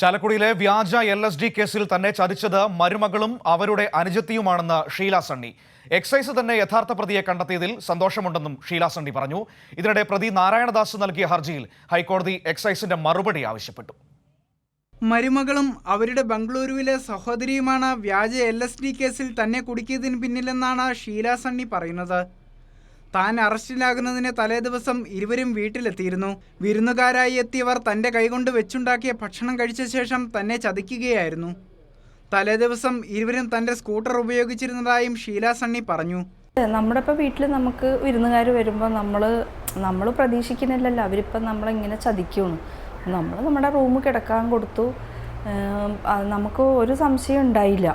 ചാലക്കുടിയിലെ വ്യാജ L S D കേസിൽ തന്നെ ചതിച്ചത് മരുമകളും അവരുടെ അനുജത്തിയുമാണെന്ന് ഷീല സണ്ണി. എക്സൈസ് തന്നെ യഥാർത്ഥ പ്രതിയെ കണ്ടെത്തിയതിൽ സന്തോഷമുണ്ടെന്നും ഷീല സണ്ണി പറഞ്ഞു. ഇതിനിടെ പ്രതി നാരായണദാസ് നൽകിയ ഹർജിയിൽ ഹൈക്കോടതി എക്സൈസിന്റെ മറുപടി ആവശ്യപ്പെട്ടു. മരുമകളും അവരുടെ ബംഗളൂരുവിലെ സഹോദരിയുമാണ് വ്യാജ എൽ കേസിൽ തന്നെ കുടുക്കിയതിന് പിന്നിലെന്നാണ് ഷീല സണ്ണി പറയുന്നത്. താൻ അറസ്റ്റിലാകുന്നതിന് തലേ ദിവസം ഇരുവരും വീട്ടിലെത്തിയിരുന്നു. വിരുന്നുകാരായി എത്തിയവർ തന്റെ കൈകൊണ്ട് വെച്ചുണ്ടാക്കിയ ഭക്ഷണം കഴിച്ച ശേഷം തന്നെ ചതിക്കുകയായിരുന്നു. തലേ ദിവസം ഇരുവരും തന്റെ സ്കൂട്ടർ ഉപയോഗിച്ചിരുന്നതായും ഷീല സണ്ണി പറഞ്ഞു. നമ്മുടെ ഇപ്പോൾ വീട്ടിൽ നമുക്ക് വിരുന്നുകാർ വരുമ്പോൾ നമ്മൾ നമ്മൾ പ്രതീക്ഷിക്കുന്നില്ലല്ലോ. അവരിപ്പം നമ്മളിങ്ങനെ ചതിക്കുന്നു. നമ്മൾ നമ്മുടെ റൂം കിടക്കാൻ കൊടുത്തു. നമുക്ക് ഒരു സംശയം ഉണ്ടായില്ല.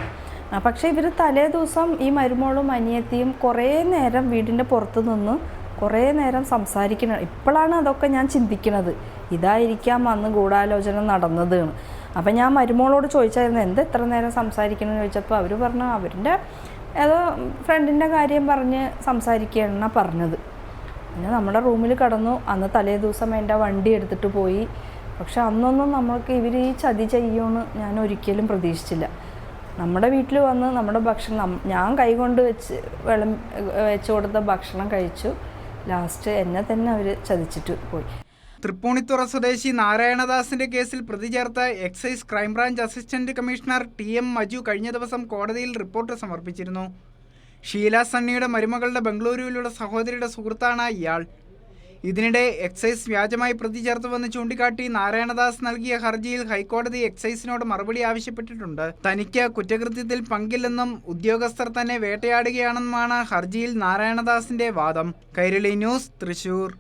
പക്ഷേ ഇവർ തലേ ദിവസം ഈ മരുമോളും അനിയത്തിയും കുറേ നേരം വീടിന്റെ പുറത്ത് നിന്ന് കുറേ നേരം സംസാരിക്കണം ഇപ്പോഴാണ് അതൊക്കെ ഞാൻ ചിന്തിക്കുന്നത് ഇതായിരിക്കാം അന്ന് ഗൂഢാലോചന നടന്നത് എന്ന്. അപ്പം ഞാൻ മരുമോളോട് ചോദിച്ചായിരുന്നു എന്താ ഇത്ര നേരം സംസാരിക്കണമെന്ന് ചോദിച്ചപ്പോൾ അവർ പറഞ്ഞു അവരുടെ ഏതോ ഫ്രണ്ടിന്റെ കാര്യം പറഞ്ഞ് സംസാരിക്കുകയാണ് പറഞ്ഞത്. പിന്നെ നമ്മുടെ റൂമിൽ കടന്നു. അന്ന് തലേ ദിവസം എന്റെ വണ്ടി എടുത്തിട്ട് പോയി. പക്ഷെ അന്നൊന്നും നമ്മൾക്ക് ഇവർ ഈ ചതി ചെയ്യുമെന്ന് ഞാൻ ഒരിക്കലും പ്രതീക്ഷിച്ചില്ല. നമ്മുടെ വീട്ടിൽ വന്ന് നമ്മുടെ ഭക്ഷണം ഞാൻ കൈകൊണ്ട് വെച്ച് വെള്ളം വെച്ച് കൊടുത്ത ഭക്ഷണം കഴിച്ചു. ലാസ്റ്റ് എന്നെ തന്നെ അവർ ചതിച്ചിട്ട് പോയി. തൃപ്പൂണിത്തുറ സ്വദേശി നാരായണദാസിന്റെ കേസിൽ പ്രതി ചേർത്ത excise crime branch assistant commissioner T M Maju കഴിഞ്ഞ ദിവസം കോടതിയിൽ റിപ്പോർട്ട് സമർപ്പിച്ചിരുന്നു. ഷീല സണ്ണിയുടെ മരുമകളുടെ ബംഗളൂരുവിലുള്ള സഹോദരിയുടെ സുഹൃത്താണ് ഇയാൾ. ഇതിനിടെ എക്സൈസ് വ്യാജമായി പ്രതി ചേർത്തുവെന്ന് ചൂണ്ടിക്കാട്ടി നാരായണദാസ് നൽകിയ ഹർജിയിൽ ഹൈക്കോടതി എക്സൈസിനോട് മറുപടി ആവശ്യപ്പെട്ടിട്ടുണ്ട്. തനിക്ക് കുറ്റകൃത്യത്തിൽ പങ്കില്ലെന്നും ഉദ്യോഗസ്ഥർ തന്നെ വേട്ടയാടുകയാണെന്നുമാണ് ഹർജിയിൽ നാരായണദാസിന്റെ വാദം. കൈരളി ന്യൂസ് തൃശൂർ.